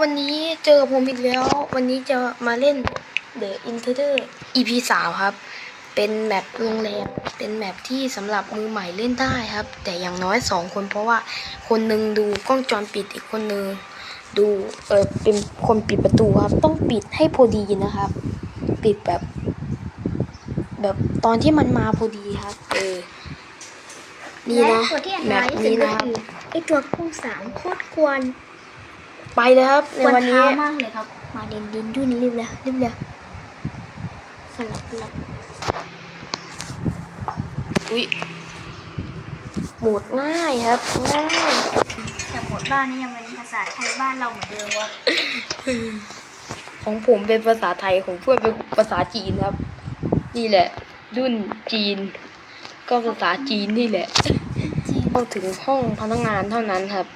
วันนี้เจอผมอีกแล้ว วันนี้จะมาเล่น The Intruder EP สาวครับ เป็นแมปโรงแรม เป็นแมปที่สำหรับมือใหม่เล่นได้ครับ แต่อย่างน้อยสองคนเพราะว่าคนหนึ่งดูกล้องจรปิดอีกคนหนึ่งดูเออเป็นคนปิดประตูครับ ต้องปิดให้พอดีนะครับ ปิดแบบ แบบตอนที่มันมาพอดีครับ เออนี่และนะตัวที่อันตแมราปยที่สุดนี้ก็นะครับคือไอตัวกุ้งสามโคตรกวน ไปเลยครับในกวนวันนี้เท้ามากเลยครับ มาเดินดินดุนรีบเลยรีบเลยสลับสลับอุ้ยโหมดง่ายครับง่ายแต่หมดบ้านนี่ยังเป็นภาษาไทยบ้านเราเหมือนเดิมวะของผมเป็นภาษาไทยของเพื่อนเป็นภาษาจีนครับ นี่แหละ รุ่นจีน ก็ภาษาจีนนี่แหละจริงเข้าถึงห้องพนักงานเท่านั้นครับ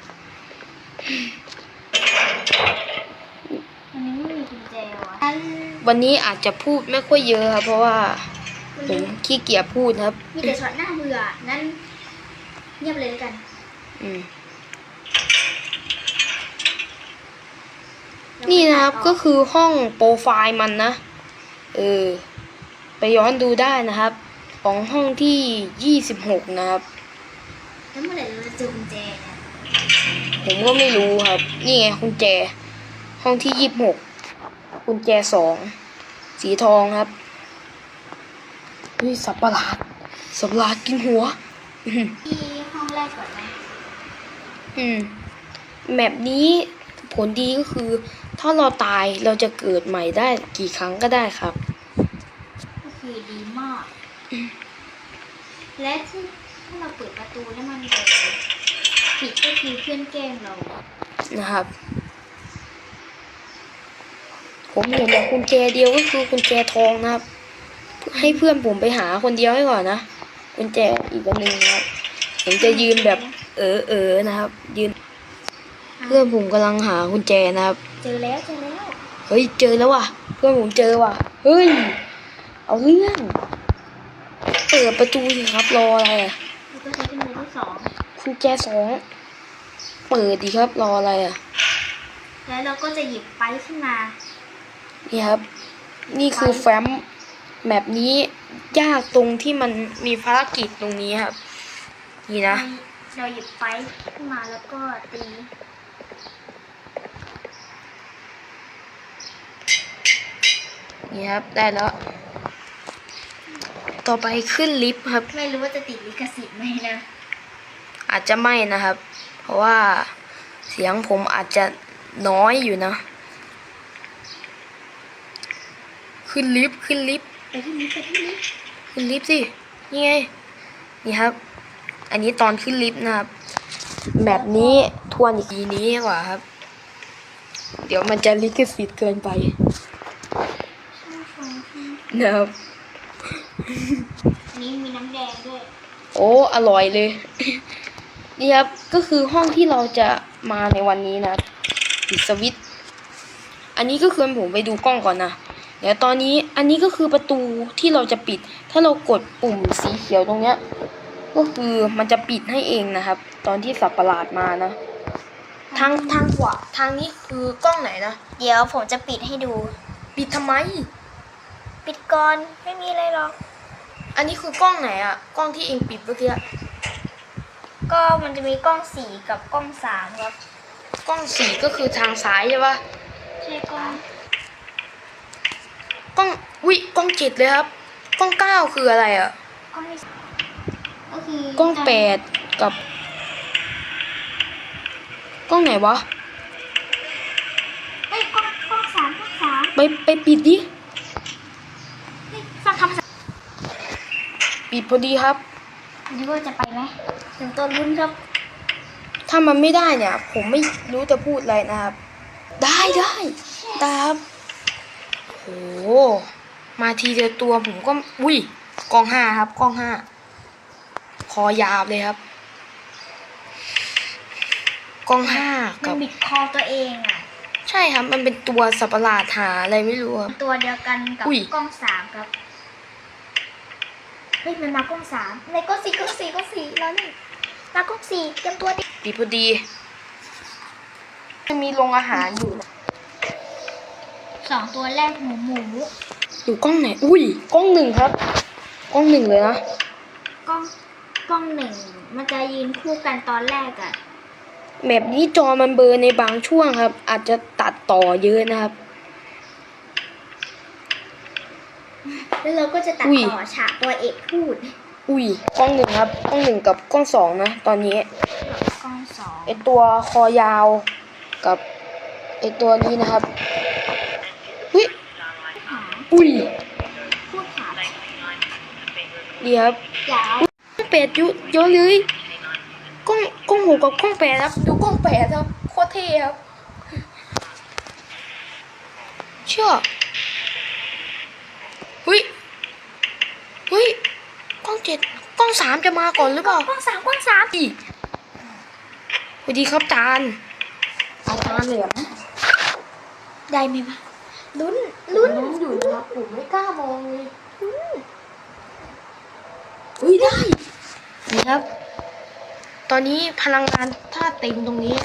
วันนี้ไม่มีกุญแจวะอัน วันนี้อาจจะพูดไม่ค่อยเยอะครับเพราะว่าผมขี้เกียจพูดครับ มีแต่ช็อตหน้าเบื่อนั้นเงียบเลยแล้วกัน อืมนี่นะครับก็คือห้องโปรไฟล์มันนะ เออ ไปย้อนดูได้นะครับ ของห้องที่ยี่สิบหกนะครับ แล้วเมื่อไหร่เราจะเจอกุญแจเนี่ยผมก็ไม่รู้ครับ นี่ไงกุญแจ ห้องที่ยี่สิบหกกุญแจสอง สีทองครับเฮ้ยสับประหลาดสับประหลาดกินหัวอื้อหือที่ห้องแรกก่อนไหมอืมแมปนี้ผลดีก็คือ ถ้าเราตายเราจะเกิดใหม่ได้กี่ครั้งก็ได้ครับ ก็คือดีมาก และที่ถ้าเราเปิดประตูแล้วมันเปิดปิดก็คือเพื่อนแกล้งเรานะครับ ผมเห็นแต่กุญแจเดียวก็คือกุญแจทองนะครับ ให้เพื่อนผมไปหาคนเดียวให้ก่อนนะกุญแจอีกอันหนึ่งนะครับผมจะยืนแบบเออเออนะครับ ยืน เพื่อนผมกำลังหากุญแจนะครับ เจอแล้วเจอแล้วเฮ้ยเจอแล้วว่ะ เพื่อนผมเจอว่ะเฮ้ยเอาเรื่องเปิดประตูสิครับรออะไรอะแล้วก็ใช้เป็นมือที่สองกุญแจสองเปิดดีครับรออะไรอะ แล้วเราก็จะหยิบไปขึ้นมา นี่ครับ นี่คือแฟ้มแบบนี้ยากตรงที่มันมีภารกิจตรงนี้ครับ นี่นะ เราหยิบไปขึ้นมาแล้วก็ตีนี่ครับ ได้แล้ว ต่อไปขึ้นลิฟต์ครับ ไม่รู้ว่าจะติดลิขสิทธิ์ไหมนะ อาจจะไม่นะครับ เพราะว่าเสียงผมอาจจะน้อยอยู่นะ ขึ้นลิฟต์ขึ้นลิฟต์ไปที่นี้ไปที่นี้ขึ้นลิฟต์สินี่ไงนี่ครับ อันนี้ตอนขึ้นลิฟต์นะครับแบบนี้ทวนอีกทีนี้ดีกว่าครับ เดี๋ยวมันจะลิขสิทธิ์เกินไปนะครับอันนี้มีน้ำแดงด้วยโอ้อร่อยเลย นี่ครับก็คือห้องที่เราจะมาในวันนี้นะครับปิดสวิตช์อันนี้ก็คือผมไปดูกล้องก่อนนะเดี๋ยวตอนนี้อันนี้ก็คือประตูที่เราจะปิด ถ้าเรากดปุ่มสีเขียวตรงเนี้ย ก็คือมันจะปิดให้เองนะครับ ตอนที่สับประหลาดมานะ ทางทางขวาทางนี้คือกล้องไหนนะ เดี๋ยวผมจะปิดให้ดู ปิดทำไม ปิดก่อนไม่มีอะไรหรอก อันนี้คือกล้องไหนอะกล้องที่เองปิดเมื่อกี้อะก็มันจะมีกล้องสี่กับกล้องสามครับ กล้องสีก็คือทางซ้ายใช่ปะใช่กล้อง กล้องวิกล้องเจ็ดเลยครับ กล้องเก้าคืออะไรอะกล้องที่ก็คือกล้องแปดกับ กล้องไหนวะเฮ้ยกล้องกล้องสามกล้องสามไปไปปิดดิ เฮ้ยฟังคำสั่งปิดพอดีครับดูว่าจะไปไหมถึงตัวลุ้นครับถ้ามันไม่ได้เนี่ย ผมไม่รู้จะพูดอะไรนะครับ ได้ได้ได้ครับโหมา ทีเดียวตัวผมก็อุ้ยกล้องห้าครับกล้องห้าคอยาวเลยครับกล้องห้ามักันบบิดคอตัวเองอะ ใช่ครับ มันเป็นตัวสับประหลาดหาอะไรไม่รู้ครับ ตัวเดียวกันกับอุ้ย กล้องสามครับ เฮ้ยมันมากล้องสามในกล้องสี่กล้องสี่กล้องสี่แล้วนี่มากล้องสี่เตรียมตัวดิปิดพอดีจะมีโรงอาหารอยู่นะสองตัวแรกหมูหมู อยู่กล้องไหน อุ้ย กล้องหนึ่งครับ กล้องหนึ่งเลยนะ กล้องกล้องหนึ่ง มันจะยืนคู่กันตอนแรกอะแบบนี้จอมันเบลอร์ในบางช่วงครับ อาจจะตัดต่อเยอะนะครับ แล้วเราก็จะตัดอุ้ยต่อฉากตัวเอกพูด อุ้ย กล้องหนึ่งครับ กล้องหนึ่งกับกล้องสองนะ ตอนนี้ กล้องสองไอตัวคอยาวกับไอตัวนี้นะครับอุ้ยหา อุ้ยพูดหาดีครับยาวกล้องแปดเยอะเยอะเลยกล้องกล้องหูกับกล้องแปดครับ ดูกล้องแปดครับโคตรเท่ครับ เชื่อเฮ้ยเฮ้ยกล้องเจ็ดกล้องสามจะมาก่อนหรือเปล่ากล้องสามกล้องสามอีสวัสดีครับจานอาจารย์เหลืองได้ไหมวะลุ้น ลุ้ลุ้นนอยู่นะครับผมไม่กล้ามองเลยอุ้ยได้นี่ครับ ตอนนี้พลังงานถ้าเต็มตรงนี้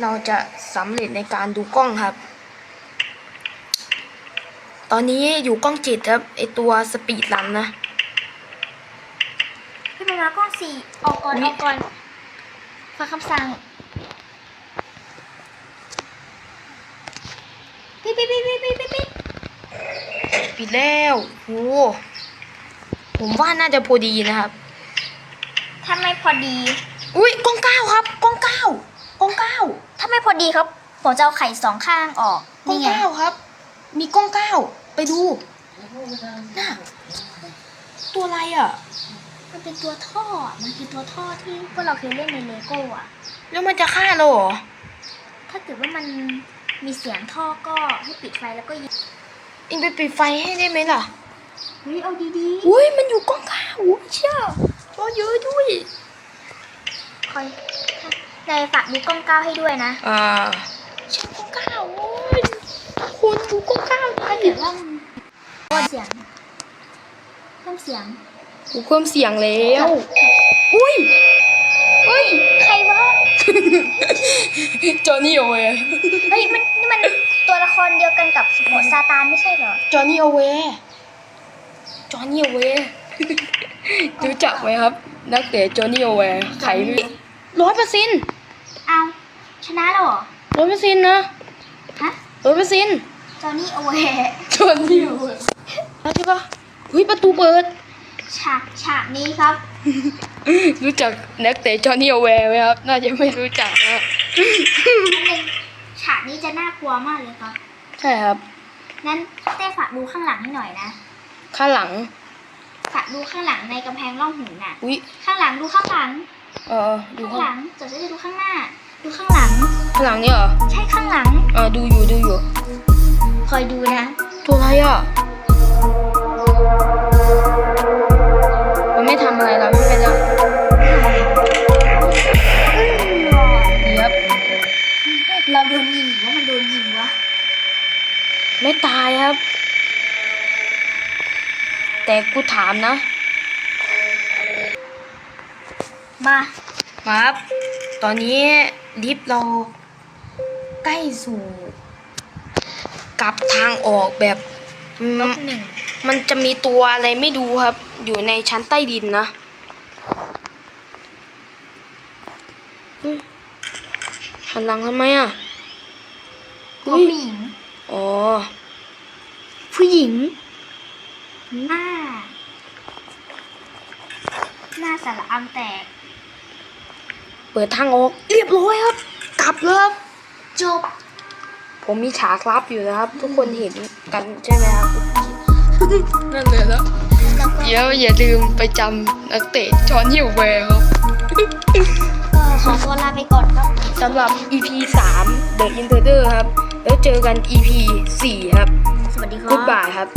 เราจะสำเร็จในการดูกล้องครับ ตอนนี้อยู่กล้องจิตครับไอตัวสปีดรันนะให้มันมากล้องสี่ออกก่อนอุ๊อยอกก่อนฟังคำสั่งปิ๊บปิ๊บปิ๊บ ปิ๊บปิ๊บปิ๊บปิดแล้วโหผมว่าน่าจะพอดีนะครับ ถ้าไม่พอดี อุ้ยกล้องเก้าครับกล้องเก้ากล้องเก้าถ้าไม่พอดีครับ ผมจะเอาไข่สองข้างออกกล้องนี่ไงเก้าครับ มีกล้องเก้าไปดูน่ะตัวอะไรอะ มันเป็นตัวท่อ มันคือตัวท่อที่พวกเราเคยเล่นในเลโก้อะแล้วมันจะฆ่าเราเหรอ ถ้าเกิดว่ามันมีเสียงท่อก็ให้ปิดไฟแล้วก็ยิง เองไปปิดไฟให้ได้ไหมล่ะ เฮ้ยเอาดีอุ้ยมันอยู่กล้องเก้าอุ๊ยเชื่อก็เยอะด้วย ๆคอยในฝากดูกล้องเก้าให้ด้วยนะอ่าเชื่อกล้องเก้าโอ้ยคุณดูกล้องเก้าได้ถ้าเกิดว่ามันเพิ่มเสียงเพิ่มเสียงกูเพิ่มเสียงแล้วอุ้ยเฮ้ย ใครวะ จอห์นนี่โอเวเฮ้ย มันนี่มัน ตัวละครเดียวกันกับหมวดซาตานไม่ใช่เหรอ จอห์นนี่โอเวจอห์นนี่โอเวรู้จักไหมครับ นักเตะจอห์นนี่โอเวใครไม่ร้อยเปอร์เซ็นต์เอาชนะแล้วเหรอร้อยเปอร์เซ็นต์นะฮะร้อยเปอร์เซ็นต์จอห์นนี่โอเวจอห์นนี่โอเวใช่ปะเฮ้ยประตูเปิด ฉากฉากนี้ครับ รู้จักนักเตะจอห์นนี่โอเวไหมครับ น่าจะไม่รู้จักนะนั่นเอง ฉากนี้จะน่ากลัวมากเลยครับ ใช่ครับ นั้นเต้ฝากดูข้างหลังให้หน่อยนะ ข้างหลัง ฝากดูข้างหลังในกำแพงร่องหินน่ะ อุ้ยข้างหลังดูข้างหลัง เออ ดูข้างข้างหลังจะจะได้ดูข้างหน้า ดูข้างหลัง ข้างหลังเนี่ยเหรอใช่ข้างหลัง เออดูอยู่ดูอยู่ คอยดูนะ ตัวอะไรอะ มันไม่ทำอะไรเราใช่ไหมจ๊ะ เราโดนยิงหรือว่ามันโดนยิงวะ ไม่ตายครับ แต่กูถามนะ มามาครับ ตอนนี้ลิฟต์เราใกล้สู่กลับทางออกแบบอืลมบหนึ่งมันจะมีตัวอะไรไม่รู้ครับ อยู่ในชั้นใต้ดินนะเฮ้ย หันหลังทำไมอะตัวเฮ้ยผู้หญิง อ๋อ ผู้หญิง หน้า หน้าสาระอังแตก เปิดทางออก เรียบร้อยครับ กลับแล้วครับจบ ผมมีฉากลับอยู่นะครับ ทุกคนเห็นกันใช่ไหมครับ นั่นเลยแล้วแล้วก็เดี๋ยวอย่าลืมไปจำนักเตะจอห์นฮิวแวร์ครับก็ ขอตัวลาไปก่อนครับสำหรับ EP 3 The Intruder ครับ แล้วเจอกัน EP 4 ครับ สวัสดีครับ Goodbye ครับ